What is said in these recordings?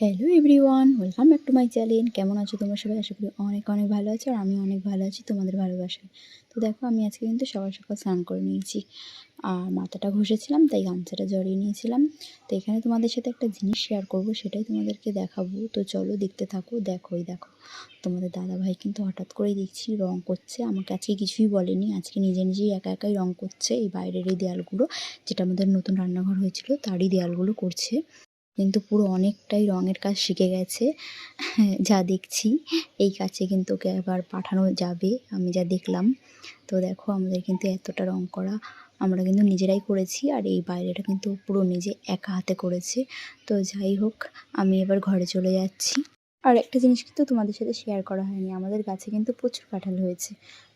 Hello everyone welcome back to my channel কেমন আছো তোমরা সবাই? আশা করি অনেক অনেক ভালো আছো আর আমি অনেক ভালো আছি তোমাদের ভালোবাসায়। তো দেখো, আমি আজকে কিন্তু সকাল সকাল স্নান করে নিয়েছি। আর মাথাটা ঘষেছিলাম, তাই গামছাটা জড়িয়ে নিয়েছিলাম। তো এখানে তোমাদের সাথে একটা জিনিস শেয়ার করব, সেটাই তোমাদেরকে দেখাবো। তো চলো দেখতে থাকো দেখোই দেখো। তোমাদের দাদা ভাই কিন্তু হঠাৎ করেই দেখছি রং করছে। আমাকে আজকে কিছুই বলেনি। আজকে নিজে নিজেই একা একাই রং করছে। এই বাইরের এই দেয়ালগুলো, যেটা আমাদের নতুন রান্নাঘর হয়েছিল, তারই দেয়ালগুলো করছে। কিন্তু পুরো অনেকটাই রঙের কাজ শিখে গেছে। যা দেখছি, এই কাছে কিন্তু ওকে আবার পাঠানো যাবে, আমি যা দেখলাম। তো দেখো, আমাদের কিন্তু এতটা রং করা আমরা কিন্তু নিজেরাই করেছি আর এই বাইরেটা কিন্তু পুরো নিজে একা হাতে করেছে। তো যাই হোক, আমি এবার ঘরে চলে যাচ্ছি। আর একটা জিনিস কিন্তু তোমাদের সাথে শেয়ার করা হয়নি, আমাদের গাছে কিন্তু প্রচুর কাঁঠাল হয়েছে।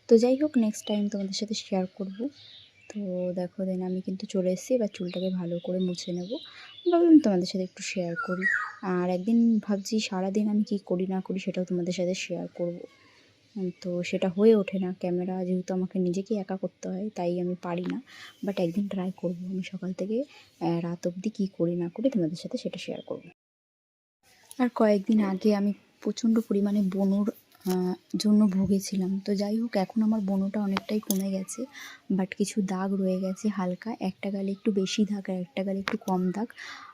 তো যাই হোক নেক্সট টাইম তোমাদের সাথে শেয়ার করব। তো দেখো দেন আমি কিন্তু চলে এসেছি, এবার চুলটাকে ভালো করে মুছে নেব। ভাবলাম তোমাদের সাথে একটু শেয়ার করি। আর একদিন ভাবছি সারাদিন আমি কি করি না করি সেটাও তোমাদের সাথে শেয়ার করব। তো সেটা হয়ে ওঠে না। ক্যামেরা যেহেতু আমাকে নিজেকেই একা করতে হয়, তাই আমি পারি না। বাট একদিন ট্রাই করব। আমি সকাল থেকে রাত অবধি কী করি না করি তোমাদের সাথে সেটা শেয়ার করব। আর কয়েকদিন আগে আমি প্রচণ্ড পরিমাণে বনুর জন্য ভুগেছিলাম। তো যাই হোক, এখন আমার বনোটা অনেকটাই কমে গেছে বাট কিছু দাগ রয়ে গেছে হালকা। একটা গালে একটু বেশি দাগ আর একটা গালে একটু কম দাগ।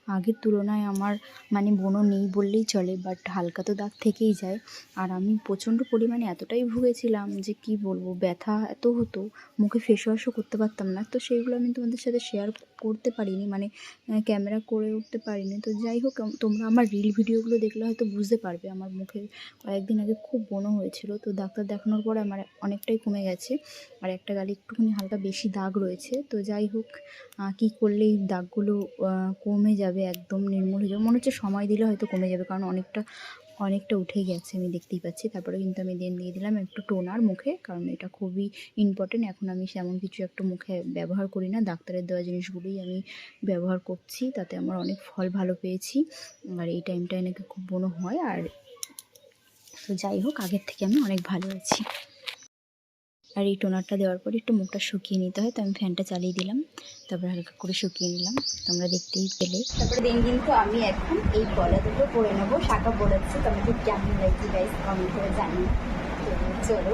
আগের তুলনায় আমার মানে বনো নেই বললেই চলে বাট হালকা তো দাগ থেকেই যায়। আর আমি প্রচণ্ড পরিমাণে এতটাই ভুগেছিলাম যে কি বলব, ব্যথা এত হতো, মুখে ফেস ওয়াশও করতে পারতাম না, তো সেইগুলো আমি তোমাদের সাথে শেয়ার করতে পারিনি মানে ক্যামেরা করে উঠতে পারিনি। তো যাই হোক তোমরা আমার রিল ভিডিওগুলো দেখলে হয়তো বুঝতে পারবে, আমার মুখে কয়েকদিন আগে খুব বনো হয়েছিল, তো ডাক্তার দেখানোর পরে আমার অনেকটাই কমে গেছে, আর একটা গালে একটুখানি হালকা বেশি দাগ রয়েছে। তো যাই হোক কী করলে এই দাগগুলো কমে যাবে। একদম নির্মূল হয়ে যাবে। মনে হচ্ছে সময় দিলে হয়তো কমে যাবে, কারণ অনেকটা অনেকটা উঠে গেছে আমি দেখতেই পাচ্ছি। তারপরে কিন্তু আমি দেন দিয়ে দিলাম একটু টোনার মুখে, কারণ এটা খুবই ইম্পর্টেন্ট এখন আমি সেমন কিছু একটা মুখে ব্যবহার করি না। ডাক্তারের দেওয়া জিনিসগুলোই আমি ব্যবহার করছি, তাতে আমার অনেক ফল ভালো পেয়েছি। আর এই টাইমটায় নাকি খুব বনো হয়। আর তো যাই হোক, আগের থেকে আমি অনেক ভালো আছি। আর এই টোনারটা দেওয়ার পর একটু মুখটা শুকিয়ে নিতে হয়, তো আমি ফ্যানটা চালিয়ে দিলাম। তারপরে হালকা করে শুকিয়ে নিলাম। তোমরা দেখতেই পেলে। তারপরে দিন কিন্তু আমি এখন এই গলা দুটো পরে নেব। শাখা পড়াচ্ছি তোমাকে কেমন লাগছে গাইস কমেন্ট করে জানি চলো।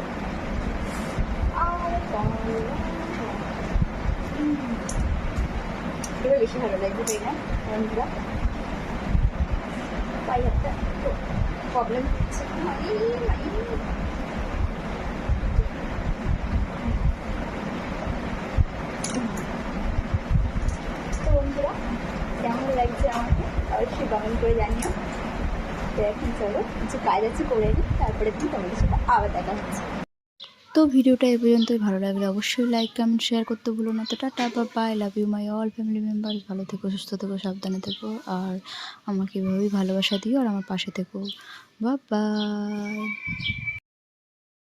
এবার বেশি ভালো লাগবে তাই না একটা প্রবলেম হচ্ছে মাই মাই তো বন্ধুরা কেমন লাগছে আমাকে অবশ্যই কমেন্ট করে জানিও। তো এখন চলো কিছু কাজ আছে করে নিই তারপরে দিন তোমাদের সাথে আবার দেখা হচ্ছে। তো ভিডিওটা এ পর্যন্তই, ভালো লাগলে অবশ্যই লাইক কমেন্ট শেয়ার করতে ভুলো না। তো টাটা বাবা I love you my all family member ভালো থেকো, সুস্থ থেকো, সাবধানে থেকো। আর আমাকে এভাবেই ভালোবাসা দিও আর আমার পাশে থেকো। বা বাই